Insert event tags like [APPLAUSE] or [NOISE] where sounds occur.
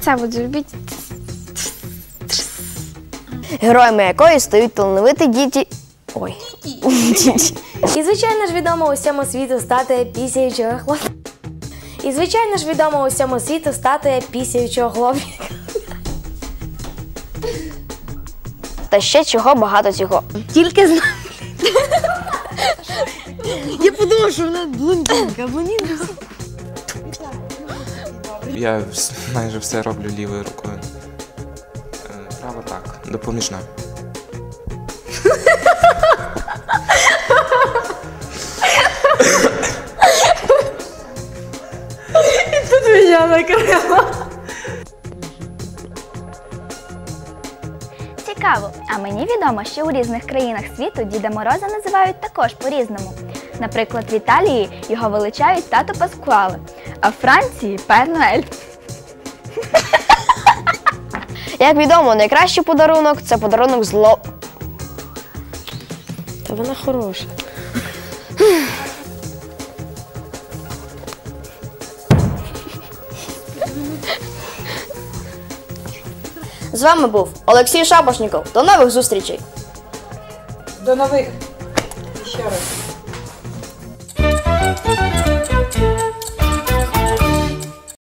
оце от зробіть. Героями якої стають талановиті діти. Ой. І звичайно ж відомо усьому світу статуя пісяючого хлопця. І звичайно ж відомо усьому світу статуя пісяючого хлопчика. Та ще чого багато цього. Тільки знаю. [LAUGHS] Я подумала, що вона блондинка, блондинка. Я майже все роблю лівою рукою. Е, Права так, допоміжна. Цікаво, а мені відомо, що у різних країнах світу Діда Мороза називають також по-різному. Наприклад, в Італії його величають тато Паскуале, а в Франції Пер Ноель. [LAUGHS] Як відомо, найкращий подарунок це подарунок зло. Та вона хороша. З вами був Олексій Шапошніков. До нових зустрічей! До нових. Ще раз.